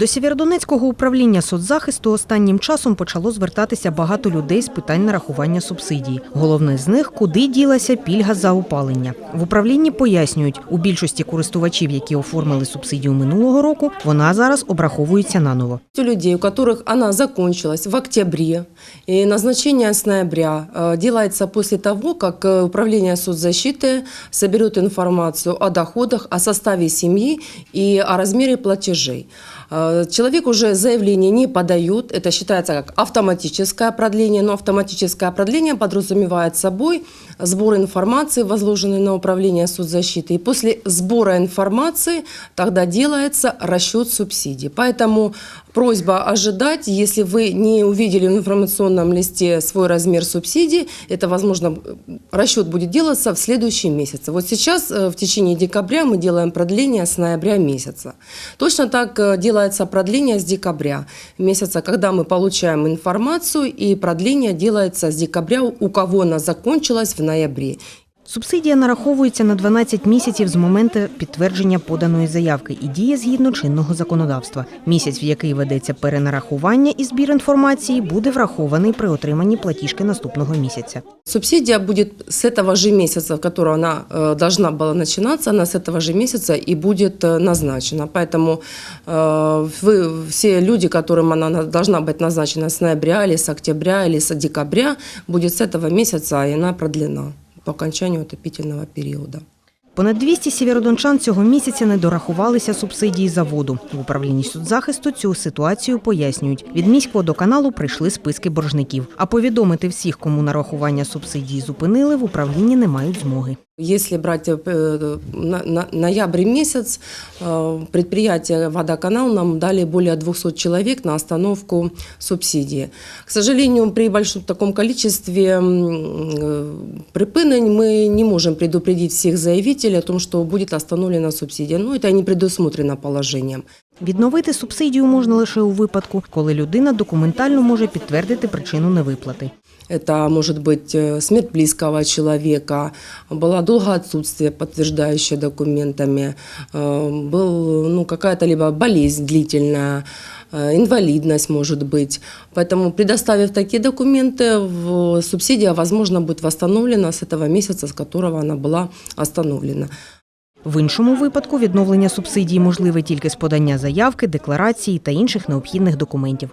До Сєвєродонецького управління соцзахисту останнім часом почало звертатися багато людей з питань нарахування субсидій. Головне з них куди ділася пільга за опалення. В управлінні пояснюють, у більшості користувачів, які оформили субсидію минулого року, вона зараз обраховується наново. У людей, у которых она закончилась в октябре, и назначение с ноября э, делается после того, как э, Управление соцзащиты соберет информацию о доходах, о составе семьи и о размере платежей. Человек уже заявление не подает, это считается как автоматическое продление, но автоматическое продление подразумевает собой сбор информации, возложенный на Управление соцзащиты. И после сбора информации тогда делается расчет субсидий. Поэтому просьба ожидать, если вы не увидели в информационном листе свой размер субсидий, это, возможно, расчет будет делаться в следующем месяце. Вот сейчас, э, в течение декабря, мы делаем продление с ноября месяца. Точно так э, делается продление с декабря месяца, когда мы получаем информацию, и продление делается с декабря, у кого она закончилась в ноябре. Субсидія нараховується на 12 місяців з моменту підтвердження поданої заявки і діє згідно чинного законодавства. Місяць, в який ведеться перенарахування і збір інформації, буде врахований при отриманні платіжки наступного місяця. Субсидия будет с этого же месяца, в которого она э, должна была начинаться, она с этого же месяца и будет э, назначена. Поэтому э, вы, все люди, которым она на- должна быть назначена с ноября или с октября или с декабря, будет с этого месяца, и она продлена по окончанию отопительного периода. Понад 200 сєвєродончан цього місяця не дорахувалися субсидії за воду. В управлінні судзахисту цю ситуацію пояснюють. Від міськводоканалу прийшли списки боржників. А повідомити всіх, кому нарахування субсидії зупинили, в управлінні не мають змоги. Если брать э, на- на- ноябрь месяц, э, предприятие «Водоканал» нам дали более 200 человек на остановку субсидии. К сожалению, при большом таком количестве м, э, припынень мы не можем предупредить всех заявителей о том, что будет остановлена субсидия. Но это не предусмотрено положением. Відновити субсидію можна лише у випадку, коли людина документально може підтвердити причину невиплати. Это может быть э, смерть близкого человека, было долгое отсутствие, подтверждающее документами, э, был, ну, какая-то либо болезнь длительная, э, инвалидность может быть. Поэтому, предоставив такие документы, в- субсидия, возможно, будет восстановлена с этого месяца, с которого она была остановлена. В іншому випадку відновлення субсидії можливе тільки з подання заявки, декларації та інших необхідних документів.